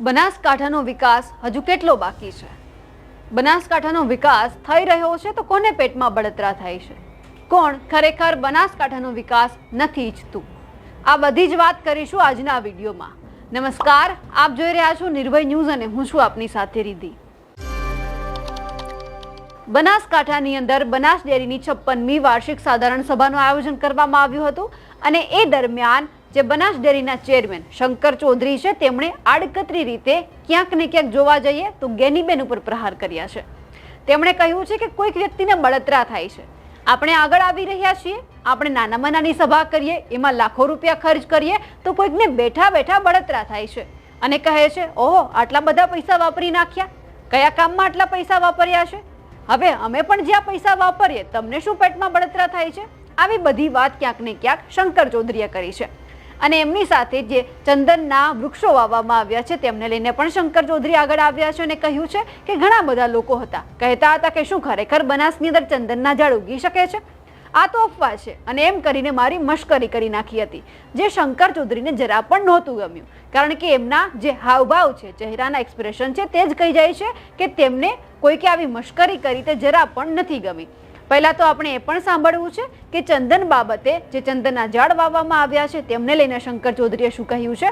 બનાસકાંઠાનો વિકાસ હજુ કેટલો બાકી છે? બનાસકાંઠાનો વિકાસ થઈ રહ્યો છે તો કોને પેટમાં બળતરા થાય છે? કોણ ખરેખર બનાસકાંઠાનો વિકાસ નથી ઈચ્છતું? આ બધી જ વાત કરીશું આજના વિડીયોમાં. નમસ્કાર, આપ જોઈ રહ્યા છો નિર્ભય ન્યૂઝ અને હું છું આપની સાથે રીધી બનાસકાંઠાની અંદર બનાસ ડેરીની છપ્પનમી વાર્ષિક સાધારણ સભાનું આયોજન કરવામાં આવ્યું હતું અને એ દરમિયાન જે બનાસ ડેરીના ચેરમેન શંકર ચૌધરી છે, તેમણે આડકતરી રીતે ક્યાંક ને ક્યાંક જોવા જઈએ તો ગેનીબેન ઉપર પ્રહાર કર્યા છે. તેમણે કહ્યું છે કે કોઈક વ્યક્તિને બળતરા થાય છે. આપણે આગળ આવી રહ્યા છીએ, આપણે નાનામાં નાની સભા કરીએ, એમાં લાખો રૂપિયા ખર્ચ કરીએ, તો કોઈકને બેઠા બેઠા બળતરા થાય છે. અને કહે છે, ઓહો, આટલા બધા પૈસા વાપરી નાખ્યા. કયા કામમાં આટલા પૈસા વાપર્યા છે? હવે અમે પણ જ્યાં પૈસા વાપરીએ, તમને શું પેટમાં બળતરા થાય છે? આવી બધી વાત ક્યાંક ને ક્યાંક શંકર ચૌધરીએ કરી છે. અને એમની સાથે જે ચંદનના વૃક્ષો વાવવામાં આવ્યા છે, તેમને લઈને પણ શંકર ચૌધરી આગળ આવ્યા છે અને કહ્યું છે કે ઘણા બધા લોકો હતા. કહેતા હતા કે શું ખરેખર બનાસની અંદર ચંદનના ઝાડ ઉગી શકે છે? આ તો અફવા છે અને એમ કરીને મારી મશ્કરી કરી નાખી હતી, જે શંકર ચૌધરીને જરા પણ નહોતું ગમ્યું. કારણ કે એમના જે હાવભાવ છે, ચહેરાના એક્સપ્રેશન છે, તે જ કહી જાય છે કે તેમને કોઈકે આવી મશ્કરી કરી તે જરા પણ નથી ગમી. પહેલા તો આપણે એ પણ સાંભળવું છે કે ચંદન બાબતે જે ચંદનના ઝાડ વાવવામાં આવ્યા છે, તેમને લઈને શંકર ચૌધરીએ શું કહ્યું છે?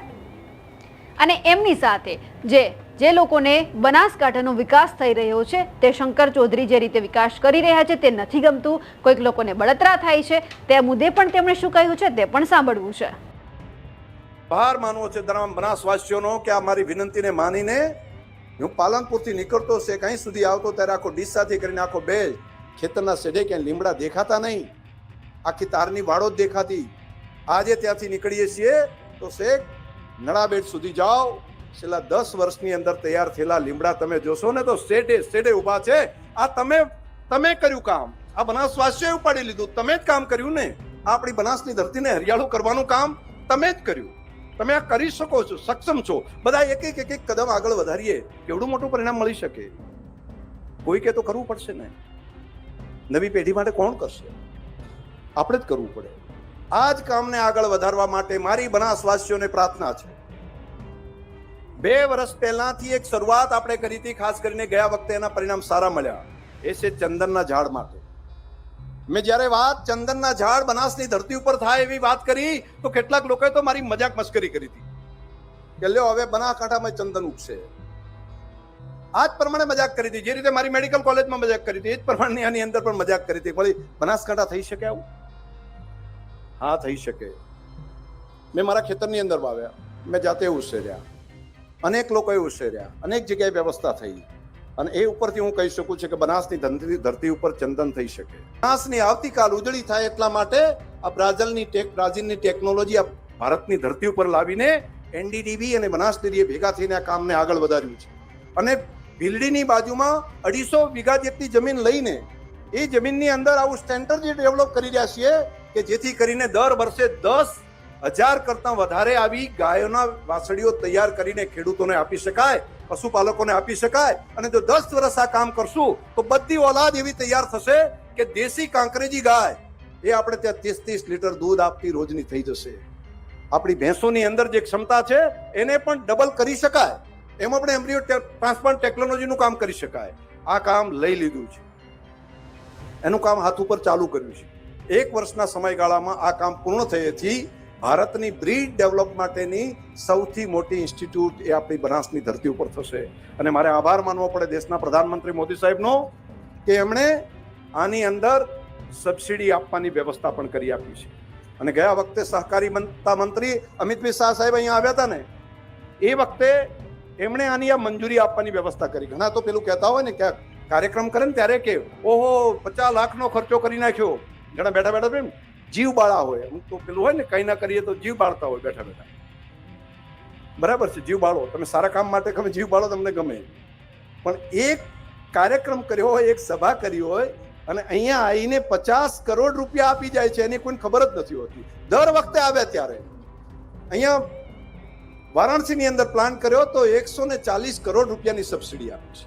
અને એમની સાથે જે જે લોકોને બનાસકાંઠાનો વિકાસ થઈ રહ્યો છે, તે શંકર ચૌધરી જે રીતે વિકાસ કરી રહ્યા છે, તે નથી ગમતું. કોઈક લોકોને બળતરા થાય છે, તે મુદ્દે પણ તેમણે શું કહ્યું છે, તે પણ સાંભળવું છે. બહાર માનવો છે તમામ બનાસવાસીઓનો કે આ મારી વિનંતીને માનીને હું પાલનપુરથી નીકળતો છે કहीं સુધી આવતો ત્યારે આખો ડીસાથી કરીને આખો બે ખેતરના સેડે ક્યાંય લીમડા દેખાતા નહીં. આખી તારની વાળો જ દેખાતી. આજે ત્યાંથી નીકળીએ છીએ તો શેખ, નળાબેટ સુધી જાઓ. છેલ્લા દસ વર્ષની અંદર તૈયાર થયેલા લીમડા તમે જોશો ને તો સેડે સેડે ઊભા છે. આ તમે તમે કર્યું કામ. આ બનાસવાસીઓએ ઉપાડી લીધું. તમે જ કામ કર્યું ને. આ આપણી બનાસની ધરતીને હરિયાળું કરવાનું કામ તમે જ કર્યું. તમે આ કરી શકો છો, સક્ષમ છો. બધા એક એક એક એક કદમ આગળ વધારીએ. કેવડું મોટું પરિણામ મળી શકે? કોઈ કે તો કરવું પડશે ને. નવી પેઢી માટે કોણ કરશે? આપણે જ કરવું પડે. આ જ કામને આગળ વધારવા માટે મારી બનાસવાસીઓને પ્રાર્થના છે. બે વર્ષ પહેલાથી એક શરૂઆત આપણે કરી હતી, ખાસ કરીને ગયા વખતે એના પરિણામ સારા મળ્યા. એ છે ચંદનના ઝાડ માટે. મેં જ્યારે વાત ચંદનના ઝાડ બનાસની ધરતી ઉપર થાય એવી વાત કરી, તો કેટલાક લોકોએ તો મારી મજાક મસ્કરી કરી હતી. કે લ્યો, હવે બનાસકાંઠામાં ચંદન ઉગશે. આ જ પ્રમાણે મજાક કરી હતી. જે રીતે મારી મેડિકલ કોલેજમાં મજાક કરી હતી, એ જ પ્રમાણે આની અંદર પણ મજાક કરી હતી. વળી બનાસકાંઠા થઈ શકે આવું? હા, થઈ શકે. મેં મારા ખેતરની અંદર વાવ્યા. મેં જાતે ઉછેર્યા. અનેક લોકોએ ઉછેર્યા. અનેક જગ્યાએ વ્યવસ્થા થઈ. અને એ ઉપરથી હું કહી શકું છું કે બનાસની ધરતી ધરતી ઉપર ચંદન થઈ શકે. બનાસની આવતીકાલ ઉજળી થાય એટલા માટે આ બ્રાઝિલની ટેક બ્રાઝિલની ટેકનોલોજી આ ભારતની ધરતી ઉપર લાવીને એનડીડીબી અને બનાસ ડેરીએ ભેગા થઈને આ કામને આગળ વધાર્યું છે. અને ભીલડીની બાજુમાં અઢીસો વીઘા જેટલી જમીન લઈને એ જમીનની અંદર આવું સ્ટેન્ડર્ડ જે ડેવલપ કરી રહ્યા છીએ કે જેથી કરીને દર વર્ષે દસ હજાર કરતાં વધારે આવી ગાયોના વાસળીઓ તૈયાર કરીને ખેડૂતોને આપી શકાય, પશુપાલકોને આપી શકાય. અને જો દસ વર્ષ આ કામ કરશું, તો બધી ઓલાદ એવી તૈયાર થશે કે દેશી કાંકરેજી ગાય, એ આપણે ત્યાં ત્રીસ ત્રીસ લીટર દૂધ આપતી રોજની થઈ જશે. આપણી ભેંસોની અંદર જે ક્ષમતા છે, એને પણ ડબલ કરી શકાય. એમાં પણ એમ્બ્રિયો ટ્રાન્સપ્લાન્ટ ટેકનોલોજીનું કામ કરી શકાય. આ કામ લઈ લીધું છે. એનું કામ હાથ ઉપર ચાલુ કર્યું છે. એક વર્ષના સમયગાળામાં આ કામ પૂર્ણ થયેથી ભારતની બ્રીડ ડેવલપ માટેની સૌથી મોટી ઇન્સ્ટિટ્યૂટ એ આપણી બનાસની ધરતી ઉપર થશે. અને મારે આભાર માનવો પડે દેશના પ્રધાનમંત્રી મોદી સાહેબનો કે એમણે આની અંદર સબસિડી આપવાની વ્યવસ્થા પણ કરી આપી છે. અને ગયા વખતે સહકારી મંતા મંત્રી અમિતભાઈ શાહ સાહેબ અહીંયા આવ્યા હતા ને, એ વખતે એમણે આની આ મંજૂરી આપવાની વ્યવસ્થા કરી. ઘણા તો પેલું કહેતા હોય ને કે કાર્યક્રમ કરે ને ત્યારે કે, ઓહો, પચાસ લાખનો ખર્ચો કરી નાખ્યો. ઘણા બેઠા બેઠા બેન જીવ બાળા હોય. અમુક તો પેલું હોય ને, કંઈ ના કરીએ તો જીવ બાળતા હોય. બેઠા બેઠા. બરાબર છે, જીવ બાળો. તમે સારા કામ માટે તમે જીવ બાળો તમને ગમે. પણ એક કાર્યક્રમ કર્યો હોય, એક સભા કરી હોય, અને અહીંયા આવીને પચાસ કરોડ રૂપિયા આપી જાય છે, એની કોઈને ખબર જ નથી હોતી. દર વખતે આવે ત્યારે. અહીંયા વારાણસીની અંદર પ્લાન કર્યો તો એકસો ને ચાલીસ કરોડ રૂપિયાની સબસિડી આપી છે.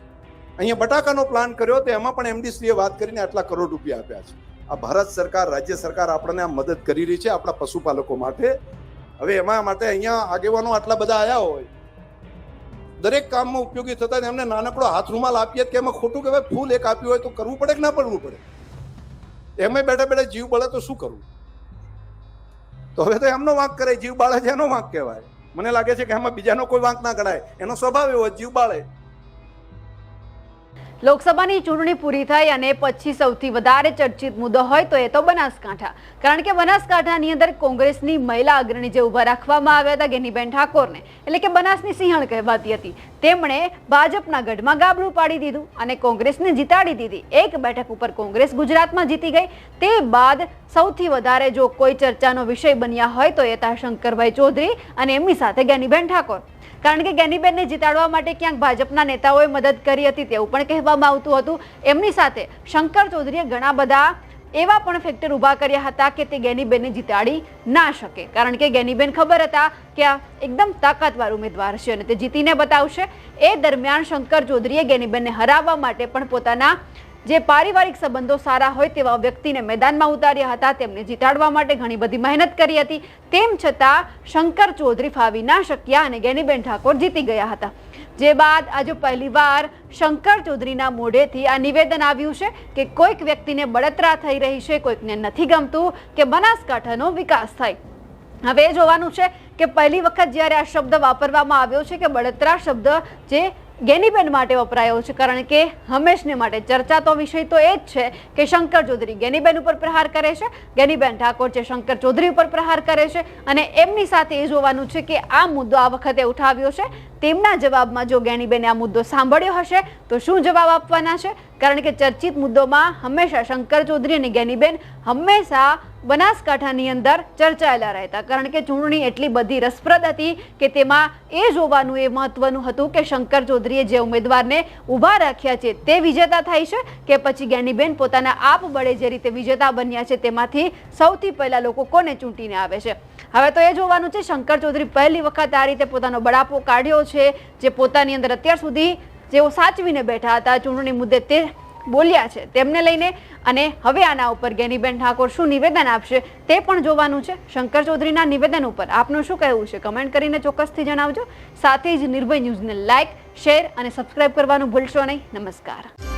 અહીંયા બટાકાનો પ્લાન કર્યો તો એમાં પણ એમડીસીએ વાત કરીને આટલા કરોડ રૂપિયા આપ્યા છે. આ ભારત સરકાર, રાજ્ય સરકાર આપણને આ મદદ કરી રહી છે આપણા પશુપાલકો માટે. હવે એમાં માટે અહીંયા આગેવાનો આટલા બધા આવ્યા હોય. દરેક કામમાં ઉપયોગી થતા એમને નાનકડો હાથ રૂમાલ આપીએ કે એમાં ખોટું કહેવાય, ફૂલ એક આપ્યું હોય તો કરવું પડે કે ના પડવું પડે? એમાં બેઠા બેઠા જીવ બળે તો શું કરવું? તો હવે તો એમનો વાંક કરે જીવ બાળે છે એનો વાંક કહેવાય. મને લાગે છે કે આમાં બીજાનો કોઈ વાંક ના ગણાય. એનો સ્વભાવ એવો જીવ બાળે. લોકસભાની ચૂંટણી પૂરી થઈ અને પછી સૌથી વધારે ચર્ચિત મુદ્દો હોય તો એ તો બનાસકાંઠા. કારણ કે બનાસકાંઠાની અંદર કોંગ્રેસની મહિલા અગ્રણી જે ઊભા રાખવામાં આવ્યા હતા, ગેનીબેન ઠાકોરને, એટલે કે બનાસની સિંહણ કહેવાતી હતી, તેમણે ભાજપના ગઢમાં ગાબડું પાડી દીધું અને કોંગ્રેસને જીતાડી દીધી. એક બેઠક ઉપર કોંગ્રેસ ગુજરાતમાં જીતી ગઈ. તે બાદ સૌથી વધારે જો કોઈ ચર્ચાનો વિષય બન્યા હોય તો એ તા શંકરભાઈ ચૌધરી અને એમની સાથે જ્ઞાનીબેન ઠાકોર. કારણ કે ગેનીબેનને જીતાડવા માટે ક્યાંક ભાજપના નેતાઓએ મદદ કરી હતી તેવું પણ કહેવામાં આવતું હતું. એમની સાથે શંકર ચૌધરીએ ઘણા બધા એવા પણ ફેક્ટર ઊભા કર્યા હતા કે તે ગેનીબેનને જીતાડી ના શકે. કારણ કે ગેનીબેન ખબર હતા કે આ એકદમ તાકાતવાર ઉમેદવાર છે અને તે જીતીને બતાવશે. એ દરમિયાન શંકર ચૌધરીએ ગેનીબેનને હરાવવા માટે પણ પોતાના જે પારિવારિક સંબંધો સારા હોય તેવા વ્યક્તિને મેદાનમાં ઉતાર્યા હતા, તેમને જીતાડવા માટે ઘણી બધી મહેનત કરી હતી. તેમ છતાં શંકર ચૌધરી ફાવી ના શક્યા અને ગેનીબેન ઠાકોર જીતી ગયા હતા. જે બાદ આજે પહેલીવાર શંકર ચૌધરીના મોઢેથી આ નિવેદન આવ્યું છે કે કોઈક વ્યક્તિને બળતરા થઈ રહી છે, કોઈકને નથી ગમતું કે બનાસકાંઠાનો વિકાસ થાય. હવે એ જોવાનું છે કે પહેલી વખત જ્યારે આ શબ્દ વાપરવામાં આવ્યો છે કે બળતરા શબ્દ જે ગેનીબેન માટે વપરાયો છે, કારણ કે હંમેશને માટે ચર્ચાતો વિષય તો એ જ છે કે શંકર ચૌધરી ગેનીબેન ઉપર પ્રહાર કરે છે, ગેનીબેન ઠાકોર છે શંકર ચૌધરી ઉપર પ્રહાર કરે છે અને એમની સાથે એ જોવાનું છે કે આ મુદ્દો આ વખતે ઉઠાવ્યો છે. તેમના જવાબમાં જો ગેણીબેને આ મુદ્દો સાંભળ્યો હશે, તો શું જવાબ આપવાના છે? કારણ કે ચર્ચિત મુદ્દોમાં હંમેશા શંકર ચૌધરી અને ગેનીબેન હંમેશા બનાસકાંઠાની અંદર ચર્ચાયેલા રહેતા. કારણ કે ચૂંટણી એટલી બધી રસપ્રદ હતી કે તેમાં એ જોવાનું એ મહત્વનું હતું કે શંકર ચૌધરીએ જે ઉમેદવારને ઊભા રાખ્યા છે તે વિજેતા થાય છે કે પછી જ્ઞાનીબેન પોતાના આપ બળે જે રીતે વિજેતા બન્યા છે તેમાંથી સૌથી પહેલા લોકો કોને ચૂંટીને આવે છે? હવે તો એ જોવાનું છે, શંકર ચૌધરી પહેલી વખત આ રીતે પોતાનો બળાપો કાઢ્યો છે જે પોતાની અંદર અત્યાર સુધી જેઓ સાચવીને બેઠા હતા, ચૂંટણી મુદ્દે તે બોલ્યા છે. તેમને લઈને અને હવે આના ઉપર ગેનીબેન ઠાકોર શું નિવેદન આપશે તે પણ જોવાનું છે. શંકર ચૌધરીના નિવેદન ઉપર આપનું શું કહેવું છે? કમેન્ટ કરીને ચોક્કસથી જણાવજો. સાથે જ નિર્ભય ન્યૂઝને લાઇક શેર અને સબસ્ક્રાઇબ કરવાનું ભૂલશો નહીં. નમસ્કાર.